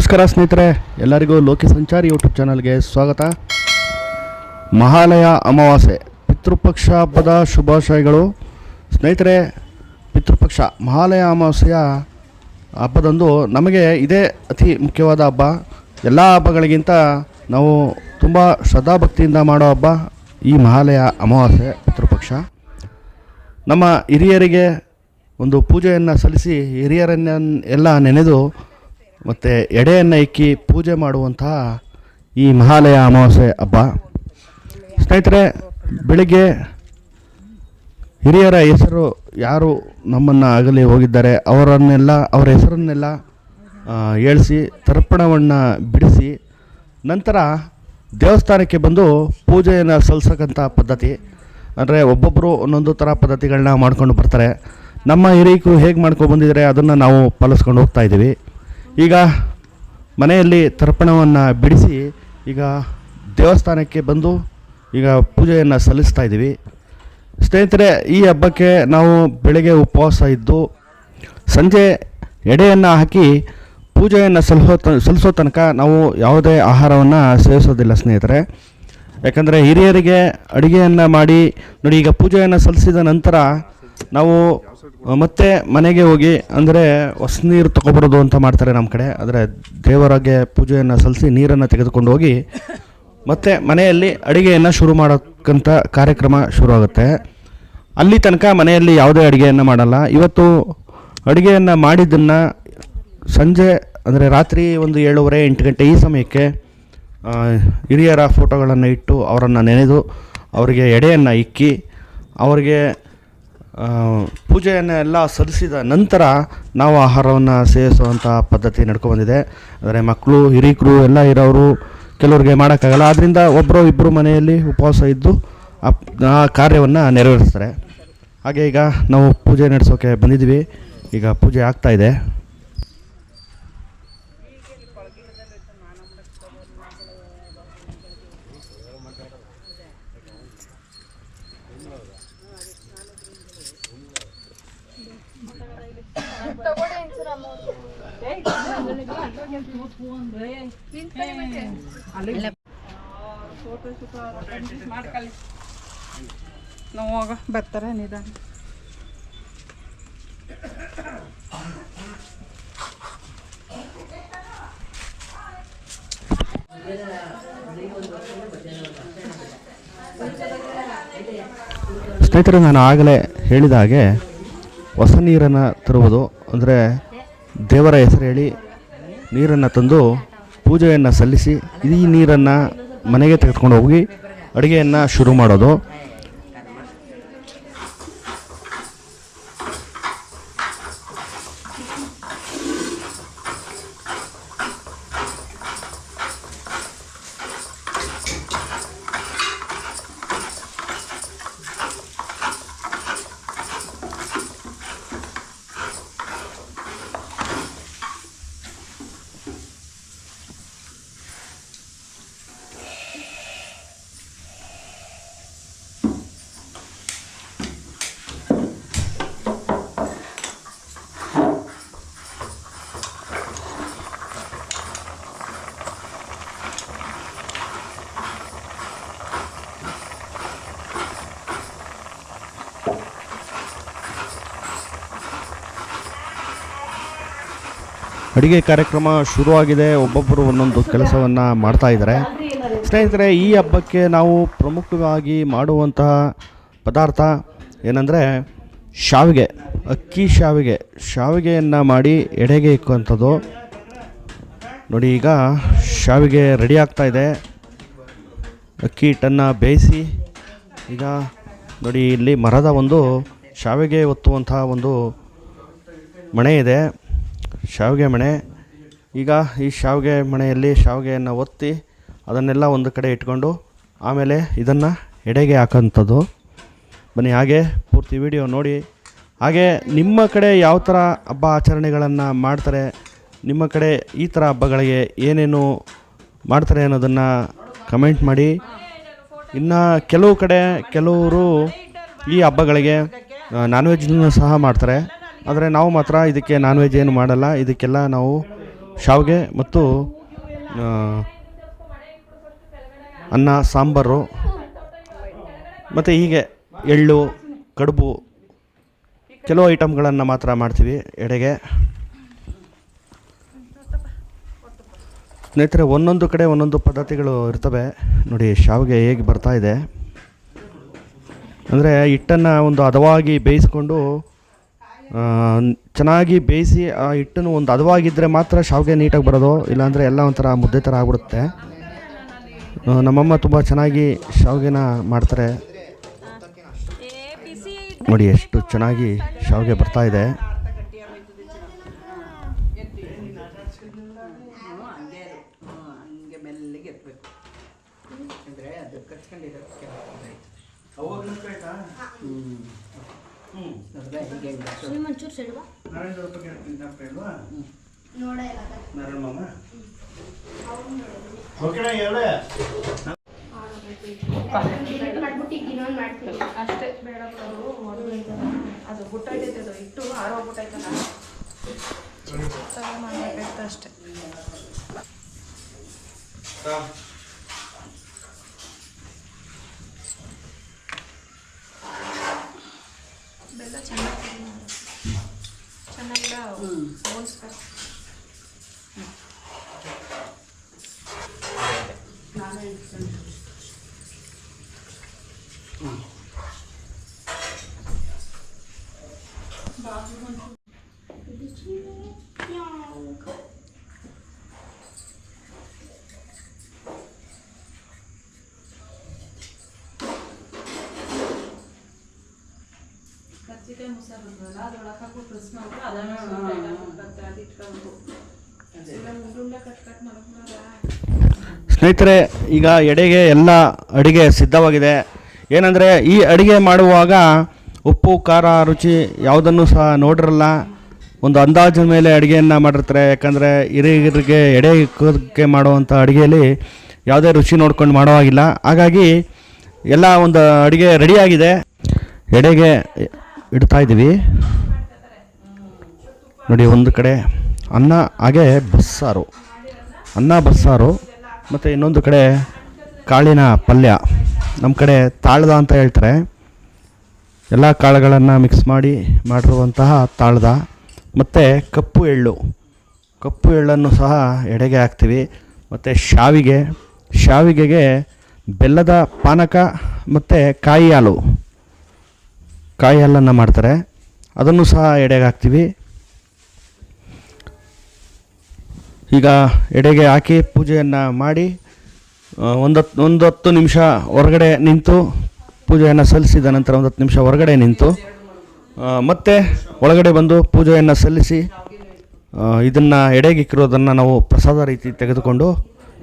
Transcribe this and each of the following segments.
ನಮಸ್ಕಾರ ಸ್ನೇಹಿತರೆ, ಎಲ್ಲರಿಗೂ ಲೋಕಿ ಸಂಚಾರಿ ಯೂಟ್ಯೂಬ್ ಚಾನಲ್ಗೆ ಸ್ವಾಗತ. ಮಹಾಲಯ ಅಮಾವಾಸ್ಯೆ, ಪಿತೃಪಕ್ಷ ಹಬ್ಬದ ಶುಭಾಶಯಗಳು. ಸ್ನೇಹಿತರೆ, ಪಿತೃಪಕ್ಷ, ಮಹಾಲಯ ಅಮಾವಾಸ್ಯೆಯ ಹಬ್ಬದಂದು ನಮಗೆ ಇದೇ ಅತಿ ಮುಖ್ಯವಾದ ಹಬ್ಬ. ಎಲ್ಲ ಹಬ್ಬಗಳಿಗಿಂತ ನಾವು ತುಂಬ ಶ್ರದ್ಧಾಭಕ್ತಿಯಿಂದ ಮಾಡೋ ಹಬ್ಬ ಈ ಮಹಾಲಯ ಅಮಾವಾಸ್ಯೆ, ಪಿತೃಪಕ್ಷ. ನಮ್ಮ ಹಿರಿಯರಿಗೆ ಒಂದು ಪೂಜೆಯನ್ನು ಸಲ್ಲಿಸಿ ಹಿರಿಯರನ್ನ ಎಲ್ಲ ನೆನೆದು ಮತ್ತು ಎಡೆಯನ್ನು ಇಕ್ಕಿ ಪೂಜೆ ಮಾಡುವಂತಹ ಈ ಮಹಾಲಯ ಅಮಾವಾಸ್ಯೆ ಹಬ್ಬ. ಸ್ನೇಹಿತರೆ, ಬೆಳಿಗ್ಗೆ ಹಿರಿಯರ ಹೆಸರು ಯಾರು ನಮ್ಮನ್ನು ಆಗಲಿ ಹೋಗಿದ್ದಾರೆ, ಅವರನ್ನೆಲ್ಲ, ಅವರ ಹೆಸರನ್ನೆಲ್ಲ ಏಳಿಸಿ ತರ್ಪಣವನ್ನು ಬಿಡಿಸಿ, ನಂತರ ದೇವಸ್ಥಾನಕ್ಕೆ ಬಂದು ಪೂಜೆಯನ್ನು ಸಲ್ಲಿಸಕ್ಕಂಥ ಪದ್ಧತಿ, ಅಂದರೆ ಒಬ್ಬೊಬ್ಬರು ಒಂದೊಂದು ಥರ ಪದ್ಧತಿಗಳನ್ನ ಮಾಡ್ಕೊಂಡು ಬರ್ತಾರೆ. ನಮ್ಮ ಹಿರಿಯಕು ಹೇಗೆ ಮಾಡ್ಕೊಂಡು ಬಂದಿದ್ದಾರೆ, ಅದನ್ನು ನಾವು ಪಾಲಿಸ್ಕೊಂಡು ಹೋಗ್ತಾ ಇದ್ದೀವಿ. ಈಗ ಮನೆಯಲ್ಲಿ ತರ್ಪಣವನ್ನು ಬಿಡಿಸಿ ಈಗ ದೇವಸ್ಥಾನಕ್ಕೆ ಬಂದು ಈಗ ಪೂಜೆಯನ್ನು ಸಲ್ಲಿಸ್ತಾ ಇದ್ದೀವಿ. ಸ್ನೇಹಿತರೆ, ಈ ಹಬ್ಬಕ್ಕೆ ನಾವು ಬೆಳಗ್ಗೆ ಉಪವಾಸ ಇದ್ದು ಸಂಜೆ ಎಡೆಯನ್ನು ಹಾಕಿ ಪೂಜೆಯನ್ನು ಸಲ್ಲಿಸೋ ತ, ಸಲ್ಲಿಸೋ ತನಕ ನಾವು ಯಾವುದೇ ಆಹಾರವನ್ನು ಸೇವಿಸೋದಿಲ್ಲ ಸ್ನೇಹಿತರೆ. ಯಾಕಂದರೆ ಹಿರಿಯರಿಗೆ ಅಡುಗೆಯನ್ನು ಮಾಡಿ, ನೋಡಿ ಈಗ ಪೂಜೆಯನ್ನು ಸಲ್ಲಿಸಿದ ನಂತರ ನಾವು ಮತ್ತೆ ಮನೆಗೆ ಹೋಗಿ, ಅಂದರೆ ಹೊಸ ನೀರು ತೊಗೊಬರೋದು ಅಂತ ಮಾಡ್ತಾರೆ ನಮ್ಮ ಕಡೆ, ಆದರೆ ದೇವರಾಗೆ ಪೂಜೆಯನ್ನು ಸಲ್ಲಿಸಿ ನೀರನ್ನು ತೆಗೆದುಕೊಂಡು ಹೋಗಿ, ಮತ್ತೆ ಮನೆಯಲ್ಲಿ ಅಡುಗೆಯನ್ನು ಶುರು ಮಾಡೋಕ್ಕಂಥ ಕಾರ್ಯಕ್ರಮ ಶುರು ಆಗುತ್ತೆ ಅಲ್ಲಿ ತನಕ ಮನೆಯಲ್ಲಿ ಯಾವುದೇ ಅಡುಗೆಯನ್ನು ಮಾಡಲ್ಲ. ಇವತ್ತು ಅಡುಗೆಯನ್ನು ಮಾಡಿದ್ದನ್ನು ಸಂಜೆ, ಅಂದರೆ ರಾತ್ರಿ ಒಂದು ಏಳುವರೆ, ಎಂಟು ಗಂಟೆ ಈ ಸಮಯಕ್ಕೆ ಹಿರಿಯರ ಫೋಟೋಗಳನ್ನು ಇಟ್ಟು ಅವರನ್ನು ನೆನೆದು, ಅವರಿಗೆ ಎಡೆಯನ್ನು ಇಕ್ಕಿ, ಅವರಿಗೆ ಪೂಜೆಯನ್ನು ಎಲ್ಲ ಸಲ್ಲಿಸಿದ ನಂತರ ನಾವು ಆಹಾರವನ್ನು ಸೇವಿಸುವಂಥ ಪದ್ಧತಿ ನಡ್ಕೊಬಂದಿದೆ ಅಂದರೆ ಮಕ್ಕಳು ಹಿರೀಕರು ಎಲ್ಲ ಇರೋರು ಕೆಲವ್ರಿಗೆ ಮಾಡೋಕ್ಕಾಗಲ್ಲ. ಆದ್ದರಿಂದ ಒಬ್ಬರು ಇಬ್ಬರು ಮನೆಯಲ್ಲಿ ಉಪವಾಸ ಇದ್ದು ಆ ಕಾರ್ಯವನ್ನು ನೆರವೇರಿಸ್ತಾರೆ. ಹಾಗೆ ಈಗ ನಾವು ಪೂಜೆ ನಡೆಸೋಕೆ ಬಂದಿದ್ವಿ ಈಗ ಪೂಜೆ ಆಗ್ತಾ ಇದೆ ನಾವು ಹೋಗ ಬರ್ತಾರೆ ನಿಧಾನ ಸ್ನೇಹಿತರೆ, ನಾನು ಆಗಲೇ ಹೇಳಿದ ಹಾಗೆ ಹೊಸ ನೀರನ್ನು ತರುವುದು. ಅಂದರೆ ದೇವರ ಹೆಸರು ಹೇಳಿ ನೀರನ್ನು ತಂದು ಪೂಜೆಯನ್ನು ಸಲ್ಲಿಸಿ ಈ ನೀರನ್ನು ಮನೆಗೆ ತೆಗೆದುಕೊಂಡು ಹೋಗಿ ಅಡುಗೆಯನ್ನು ಶುರು ಮಾಡೋದು. ಅಡುಗೆ ಕಾರ್ಯಕ್ರಮ ಶುರುವಾಗಿದೆ. ಒಬ್ಬೊಬ್ಬರು ಒಂದೊಂದು ಕೆಲಸವನ್ನು ಮಾಡ್ತಾ ಇದ್ದಾರೆ. ಸ್ನೇಹಿತರೆ, ಈ ಹಬ್ಬಕ್ಕೆ ನಾವು ಪ್ರಮುಖವಾಗಿ ಮಾಡುವಂತಹ ಪದಾರ್ಥ ಏನಂದರೆ ಶಾವಿಗೆ, ಅಕ್ಕಿ ಶಾವಿಗೆ. ಶಾವಿಗೆಯನ್ನು ಮಾಡಿ ಎಡೆಗೆ ಇಕ್ಕುವಂಥದ್ದು. ನೋಡಿ, ಈಗ ಶಾವಿಗೆ ರೆಡಿ ಆಗ್ತಾ ಇದೆ. ಅಕ್ಕಿ ಹಿಟ್ಟನ್ನು ಬೇಯಿಸಿ, ಈಗ ನೋಡಿ, ಇಲ್ಲಿ ಮರದ ಒಂದು ಶಾವಿಗೆ ಒತ್ತುವಂತಹ ಒಂದು ಮಣೆ ಇದೆ. ಶಾವಿಗೆ ಮಣೆ. ಈಗ ಈ ಶಾವಿಗೆ ಮಣೆಯಲ್ಲಿ ಶಾವಿಗೆಯನ್ನು ಒತ್ತಿ ಅದನ್ನೆಲ್ಲ ಒಂದು ಕಡೆ ಇಟ್ಕೊಂಡು ಆಮೇಲೆ ಇದನ್ನು ಎಡೆಗೆ ಹಾಕೋಂಥದ್ದು. ಬನ್ನಿ, ಹಾಗೆ ಪೂರ್ತಿ ವಿಡಿಯೋ ನೋಡಿ. ಹಾಗೆ ನಿಮ್ಮ ಕಡೆ ಯಾವ ಥರ ಹಬ್ಬ ಆಚರಣೆಗಳನ್ನು ಮಾಡ್ತಾರೆ, ನಿಮ್ಮ ಕಡೆ ಈ ಥರ ಹಬ್ಬಗಳಿಗೆ ಏನೇನು ಮಾಡ್ತಾರೆ ಅನ್ನೋದನ್ನು ಕಮೆಂಟ್ ಮಾಡಿ. ಇನ್ನು ಕೆಲವು ಕಡೆ ಕೆಲವರು ಈ ಹಬ್ಬಗಳಿಗೆ ನಾನ್ ವೆಜ್ನೂ ಸಹ ಮಾಡ್ತಾರೆ. ಆದರೆ ನಾವು ಮಾತ್ರ ಇದಕ್ಕೆ ನಾನ್ ವೆಜ್ ಏನು ಮಾಡಲ್ಲ. ಇದಕ್ಕೆಲ್ಲ ನಾವು ಶಾವಿಗೆ ಮತ್ತು ಅನ್ನ, ಸಾಂಬಾರು ಮತ್ತು ಹೀಗೆ ಎಳ್ಳು, ಕಡುಬು ಕೆಲವು ಐಟಮ್ಗಳನ್ನು ಮಾತ್ರ ಮಾಡ್ತೀವಿ ಎಡೆಗೆ. ಸ್ನೇಹಿತರೆ, ಒಂದೊಂದು ಕಡೆ ಒಂದೊಂದು ಪದ್ಧತಿಗಳು ಇರ್ತವೆ. ನೋಡಿ, ಶಾವಿಗೆ ಹೇಗೆ ಬರ್ತಾ ಇದೆ. ಅಂದರೆ ಹಿಟ್ಟನ್ನು ಒಂದು ಹದವಾಗಿ ಬೇಯಿಸ್ಕೊಂಡು ಚೆನ್ನಾಗಿ ಬೇಯಿಸಿ ಆ ಹಿಟ್ಟನ್ನು ಒಂದು ಹದವಾಗಿದ್ದರೆ ಮಾತ್ರ ಶಾವಿಗೆ ನೀಟಾಗಿ ಬರೋದು, ಇಲ್ಲಾಂದರೆ ಎಲ್ಲ ಒಂಥರ ಮುದ್ದೆ ಥರ ಆಗ್ಬಿಡುತ್ತೆ. ನಮ್ಮಮ್ಮ ತುಂಬ ಚೆನ್ನಾಗಿ ಶಾವಿಗೆನ ಮಾಡ್ತಾರೆ. ನೋಡಿ ಎಷ್ಟು ಚೆನ್ನಾಗಿ ಶಾವಿಗೆ ಬರ್ತಾ ಇದೆ. ಅದು ನೋಡಿದ್ರೆ ಹೀಗೆ ಇದೆ. ಮಂಚೂರು ಸೆಲ್ವಾ ಮಾಡ್ಬಿಟ್ಟು ಇನ್ನೊಂದು ಮಾಡ್ತೀನಿ ಅಷ್ಟೇ. ಬೇಡ ಅದು ಗುಟ್ಟೋಯ್ತೈತೆ ಅದು ಇಟ್ಟು ತಗೋ ಮಾಡ್ಬೇಕಾಯ್ತು ಅಷ್ಟೇ. ಕರ್ಜಿಕಾಯಿ ಮೊಸರು ಇರ್ತದಲ್ಲ ಅದ್ರೊಳಗೆ ಹಾಕೋ ಪ್ರೆಸ್ ಮಾಡ್ಬಿಟ್ಟು ಅದನ್ನ ಮತ್ತೆ ಅದು ಇಟ್ಕೊಂಡು ಕಟ್ ಕಟ್ ಮಾಡ್ಬಿಡೋದ ಸ್ನೇಹಿತರೆ ಈಗ ಎಡೆಗೆ ಎಲ್ಲ ಅಡಿಗೆ ಸಿದ್ಧವಾಗಿದೆ. ಏನಂದರೆ ಈ ಅಡಿಗೆ ಮಾಡುವಾಗ ಉಪ್ಪು ಖಾರ ರುಚಿ ಯಾವುದನ್ನು ಸಹ ನೋಡಿರಲ್ಲ. ಒಂದು ಅಂದಾಜಿನ ಮೇಲೆ ಅಡುಗೆಯನ್ನು ಮಾಡಿರ್ತಾರೆ. ಯಾಕಂದರೆ ಹಿರಿಯರಿಗೆ ಎಡೆ ಇಕ್ಕೋದಕ್ಕೆ ಮಾಡುವಂಥ ಅಡುಗೆಯಲ್ಲಿ ಯಾವುದೇ ರುಚಿ ನೋಡ್ಕೊಂಡು ಮಾಡೋವಾಗಿಲ್ಲ. ಹಾಗಾಗಿ ಎಲ್ಲ ಒಂದು ಅಡುಗೆ ರೆಡಿಯಾಗಿದೆ ಎಡೆಗೆ ಇಡ್ತಾ ಇದ್ದೀವಿ. ನೋಡಿ, ಒಂದು ಕಡೆ ಅನ್ನ, ಹಾಗೆ ಬಸ್ಸಾರು. ಅನ್ನ, ಬಸ್ಸಾರು, ಮತ್ತು ಇನ್ನೊಂದು ಕಡೆ ಕಾಳಿನ ಪಲ್ಯ. ನಮ್ಮ ಕಡೆ ತಾಳ್ದ ಅಂತ ಹೇಳ್ತಾರೆ. ಎಲ್ಲ ಕಾಳುಗಳನ್ನು ಮಿಕ್ಸ್ ಮಾಡಿ ಮಾಡಿರುವಂತಹ ತಾಳ್ದ. ಮತ್ತು ಕಪ್ಪು ಎಳ್ಳು. ಕಪ್ಪು ಎಳ್ಳನ್ನು ಸಹ ಎಡೆಗೆ ಹಾಕ್ತೀವಿ. ಮತ್ತು ಶಾವಿಗೆ. ಶಾವಿಗೆಗೆ ಬೆಲ್ಲದ ಪಾನಕ, ಮತ್ತು ಕಾಯಿ ಹಾಲು ಕಾಯಿ ಹಾಲನ್ನು ಮಾಡ್ತಾರೆ. ಅದನ್ನು ಸಹ ಎಡೆಗೆ ಹಾಕ್ತೀವಿ. ಈಗ ಎಡೆಗೆ ಹಾಕಿ ಪೂಜೆಯನ್ನು ಮಾಡಿ ಒಂದತ್ತು ಒಂದು ಹತ್ತು ನಿಮಿಷ ಹೊರಗಡೆ ನಿಂತು ಪೂಜೆಯನ್ನು ಸಲ್ಲಿಸಿದ ನಂತರ ಒಂದು ಹತ್ತು ನಿಮಿಷ ಹೊರಗಡೆ ನಿಂತು ಮತ್ತೆ ಒಳಗಡೆ ಬಂದು ಪೂಜೆಯನ್ನು ಸಲ್ಲಿಸಿ ಇದನ್ನು ಎಡೆಗಿಕ್ಕಿರೋದನ್ನು ನಾವು ಪ್ರಸಾದ ರೀತಿ ತೆಗೆದುಕೊಂಡು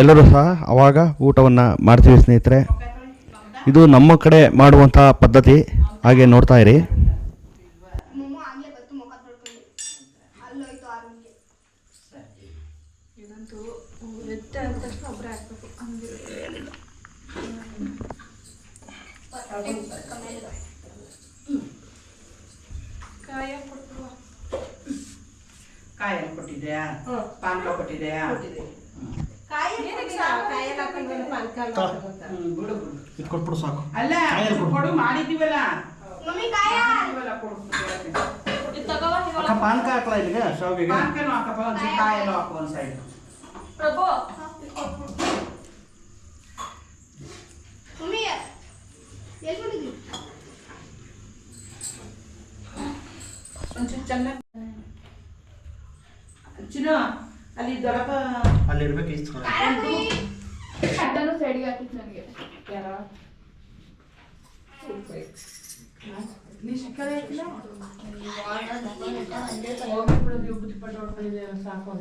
ಎಲ್ಲರೂ ಸಹ ಆವಾಗ ಊಟವನ್ನು ಮಾಡ್ತೀವಿ ಸ್ನೇಹಿತರೆ. ಇದು ನಮ್ಮ ಕಡೆ ಮಾಡುವಂತಹ ಪದ್ಧತಿ. ಹಾಗೆ ನೋಡ್ತಾ ಇರಿ. ಕಾಯಿ ಕೊಟ್ಟಿದ್ಯಾ? ಪಾನಕ ಕೊಟ್ಟಿದ್ಯಾ? ಕಾಯಿ ಬಿಡು ಬಿಡು. ಇದು ಕೊಟ್ಬಿಡು ಸಾಕು. ಅಲ್ಲ ಕೊಡು. ಮಾಡಿದ್ದೀವಲ್ಲ. ಮಮ್ಮಿ ಕಾಯ. ಮಾಡಿದ್ದೀವಲ್ಲ, ಕೊಡು ಇದು ತಗೋ ಅಕ್ಕ ಪಾನಕ ಹಾಕ್ಲಾ ಇಲ್ಲಿಗೆ ಶಾವಿಗೆಗೆ ಪಾನಕನೂ ಹಾಕಪ್ಪ ಒಂದು ಕಾಯಲ್ಲೂ ಹಾಕು ಒಂದು ಸೈಡ್ ಪ್ರಭು. ಮಮ್ಮಿ ಎಲ್ಲಿ ಬಂದಿದ್ವಿ ಒಂಚೂರು ಚೆನ್ನಾಗಿ ಚಿನ್ನ ಅಲ್ಲಿ ದೊಡ್ಡಪ್ಪ ಅಲ್ಲಿರ್ಬೇಕು ಇಸ್ಕೊಂಡು ಕಟ್ಟನು ಸೈಡ್ಗೆ ಹಾಕಿತ್ತು ನನಗೆ ಯಾರ ನೀ ಶಿಕ್ಕರೆ ಹಾಕಿಲ್ಲ ಹೋಗ್ಬಿಡೋದು ಇವು ಬುದ್ಧಿಪಟ್ಟು ಹೊಡ್ಕೊಂಡಿದೆ ಸಾಕು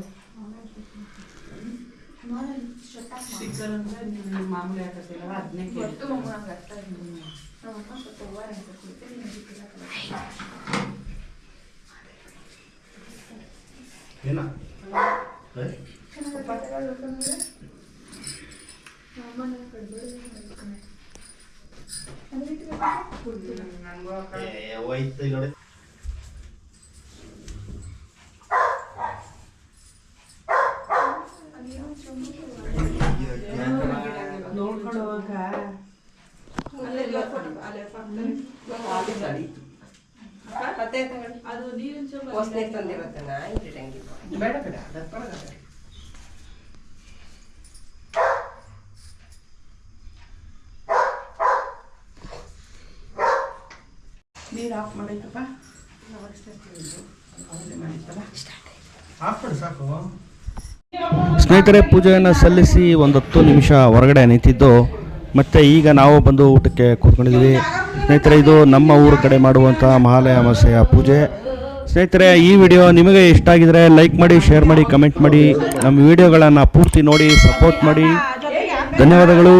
ಸಿಕ್ಕರ್ ಅಂದ್ರೆ ನೀವು ಮಾಮೂಲಿ ಹಾಕತ್ತಿಲ್ಲ ಅದನ್ನೇ ಗೊತ್ತು ಮಮ್ಮ ನಂಗೆ ಅರ್ಥ ಆಗಿಲ್ಲ ನಮ್ಮಮ್ಮ ಸ್ವಲ್ಪ ಓವರ್ ಅನ್ಕೊಳ್ತಿದ್ದೆ ಏನ ಹೋಯ್ತು ನೋಡಿ ಅದು ನೀರಿನ ತಂದಿರುತ್ತೆ ನಾ ಇಟ್ಟಿಟ್ಟಂಗಿಲ್ಲ ಬೇಡ ಬೇಡ ಅದಕ್ಕೆ ನೀರು ಆಫ್ ಮಾಡೈತಪ್ಪ? ಸ್ನೇಹಿತರೆ ಪೂಜೆಯನ್ನು ಸಲ್ಲಿಸಿ ಒಂದು ಹತ್ತು ನಿಮಿಷ ಹೊರಗಡೆ ನಿಂತಿದ್ದು ಮತ್ತೆ ಈಗ ನಾವು ಬಂದು ಊಟಕ್ಕೆ ಕೂತ್ಕೊಂಡಿದ್ದೀವಿ. ಸ್ನೇಹಿತರೆ ಇದು ನಮ್ಮ ಊರ ಕಡೆ ಮಾಡುವಂಥ ಮಹಾಲಯ ಅಮಾವಾಸ್ಯೆಯ ಪೂಜೆ. ಸ್ನೇಹಿತರೆ ಈ ವಿಡಿಯೋ ನಿಮಗೆ ಇಷ್ಟ ಆಗಿದ್ರೆ ಲೈಕ್ ಮಾಡಿ ಶೇರ್ ಮಾಡಿ ಕಮೆಂಟ್ ಮಾಡಿ ನಮ್ಮ ವಿಡಿಯೋಗಳನ್ನು ಪೂರ್ತಿ ನೋಡಿ ಸಪೋರ್ಟ್ ಮಾಡಿ. ಧನ್ಯವಾದಗಳು.